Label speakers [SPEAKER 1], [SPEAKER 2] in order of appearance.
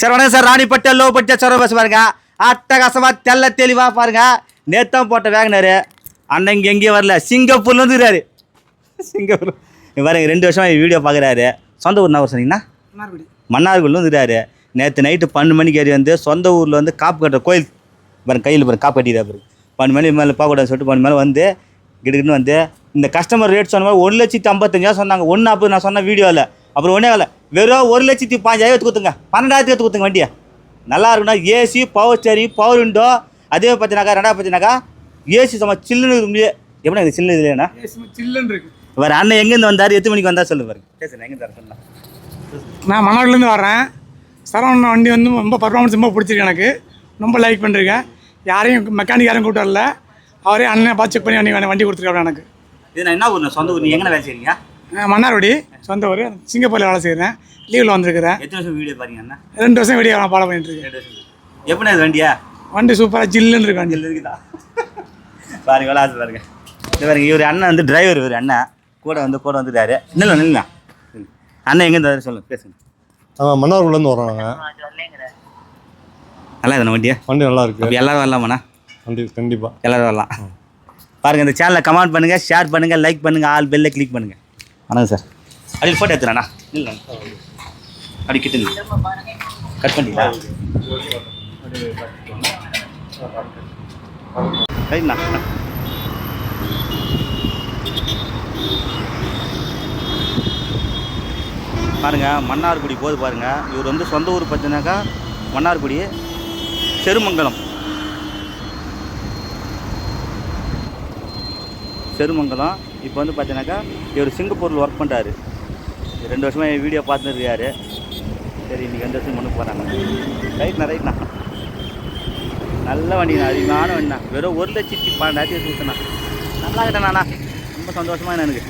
[SPEAKER 1] Sir வணக்கம் sir. Ranipet low budget sir bus பாருங்க. அட்டகாசமா தெல்ல தெளிவா பாருங்க. நேத்தான் போட்ட வேகனாரு. அண்ணன் இங்கே எங்கேயும் வரல. சிங்கப்பூர்ல வந்துக்கிறாரு சிங்கப்பூர். பாருங்க ரெண்டு வருஷமா வீடியோ பார்க்குறாரு. சொந்த ஊர் என்ன சொன்னீங்கன்னா? மன்னார்குள்ள வந்துட்டாரு நேற்று நைட்டு பன்னெண்டு மணிக்கு ஏறி வந்து சொந்த ஊரில் வந்து காப்பு கட்டுற கோயில் பாருங்க கையில் பாருங்க காப்பு கட்டிடுறா பாருங்க பன்னெண்டு மணி மேலே பார்க்கக்கூடாது சொல்லிட்டு பன்னெண்டு மேலே வந்து கிடுக்கிட்டு வந்து இந்த கஸ்டமர் ரேட் சொன்ன மாதிரி ஒரு லட்சத்தி ஐம்பத்தஞ்சாயிரம் சொன்னாங்க. ஒன்று நாற்பது நான் சொன்ன வீடியோவில் அப்புறம் ஒன்றே இல்லை வெறும் ஒரு லட்சத்தி பாஞ்சாயிரம் எடுத்து கொடுத்துங்க பன்னெண்டாயிரத்து எடுத்து கொடுத்துங்க வண்டியை. நல்லா இருக்குன்னா AC power steering power window அதே பார்த்தினாக்கா ரெண்டாவது பார்த்தினாக்கா ஏசி சும்மா சில்லுன்னு இருக்கும்போது எப்படி இது சில்லு இல்லையா
[SPEAKER 2] சில்லுன்னு இருக்கு.
[SPEAKER 1] வேறு அண்ணன் எங்கேருந்து வந்தார்? எத்தனை மணிக்கு வந்தால் சொல்லு பாருங்க. பேசுங்க எங்கே தர சொல்லலாம்
[SPEAKER 2] நான் மன்னார்லேருந்து வரேன். சரவணன் வண்டி வந்து ரொம்ப பர்ஃபார்மன்ஸ் ரொம்ப பிடிச்சிருக்கு எனக்கு. ரொம்ப லைக் பண்ணிருக்கேன். யாரையும் மெக்கானிக் யாரும் கூப்பிட்டு வரல. அவரே அண்ணன் பார்த்து செக் பண்ணி வண்டி வண்டி கொடுத்துருக்காரு எனக்கு.
[SPEAKER 1] இது நான் என்ன ஊர் சொந்த ஊர். நீ எங்கே வேலை செய்றீங்க?
[SPEAKER 2] நான் மன்னார்குடி. சொந்த ஊர். சிங்கப்பூரில் வேலை செய்கிறேன் லீவில் வந்திருக்கிறேன்.
[SPEAKER 1] எத்தனை வருஷம் வீடியோ பாருங்க அண்ணா.
[SPEAKER 2] ரெண்டு வருஷம் வீடியோ நான் ஃபாலோ பண்ணிட்டு இருக்கேன்.
[SPEAKER 1] எப்படி வண்டியா?
[SPEAKER 2] வண்டி சூப்பராக ஜில்லுன்னு இருக்கு வண்டி.
[SPEAKER 1] இதில் இருக்குதா? பாருங்க விளாசு பாருங்க. இது பாருங்க இவர் அண்ணன் வந்து டிரைவர் இவர் அண்ணன் கூட வந்து கூட வந்துட்டாரு. நில்ல நில்ல அண்ணன் எங்கே இருந்தாரு சொல்லுங்க பேசுங்க.
[SPEAKER 3] ஆமாம் மன்னார்குள்ளேருந்து வரோம் நாங்கள்
[SPEAKER 1] நல்லா தானே வண்டியா?
[SPEAKER 3] வண்டி நல்லா இருக்கு.
[SPEAKER 1] எல்லாரும் வரலாமாண்ணா?
[SPEAKER 3] வண்டி கண்டிப்பாக
[SPEAKER 1] எல்லாரும் வரலாம். பாருங்க இந்த சேனலை கமெண்ட் பண்ணுங்க ஷேர் பண்ணுங்க லைக் பண்ணுங்க ஆல் பெல்ல கிளிக் பண்ணுங்க. வணக்கம் சார். அப்படி ஃபோட்டோ எடுத்துறேண்ணா இல்லை அப்படி கிட்ட கட் பண்ணிங்களா ரைட்ண்ணா பாருங்க மன்னார்குடி போது பாருங்க. இவர் வந்து சொந்த ஊர் பார்த்தீங்கன்னாக்கா மன்னார்குடி செருமங்கலம். செருமங்கலம் இப்போ வந்து பார்த்தீங்கன்னாக்கா இவர் சிங்கப்பூரில் ஒர்க் பண்ணுறாரு ரெண்டு வருஷமாக என் வீடியோ பார்த்துருக்காரு சரி இன்றைக்கி எந்த வருஷம் கொண்டு போகிறாங்க ரைட்ண்ணா ரைட்ண்ணா நல்ல வண்டிண்ணா அதிகமான வண்டிண்ணா வெறும் ஒரு லட்சத்தி பன்னெண்டாயிரத்தி ஊற்றுண்ணா நல்லா கிட்டேண்ணா ரொம்ப சந்தோஷமாக எனக்கு.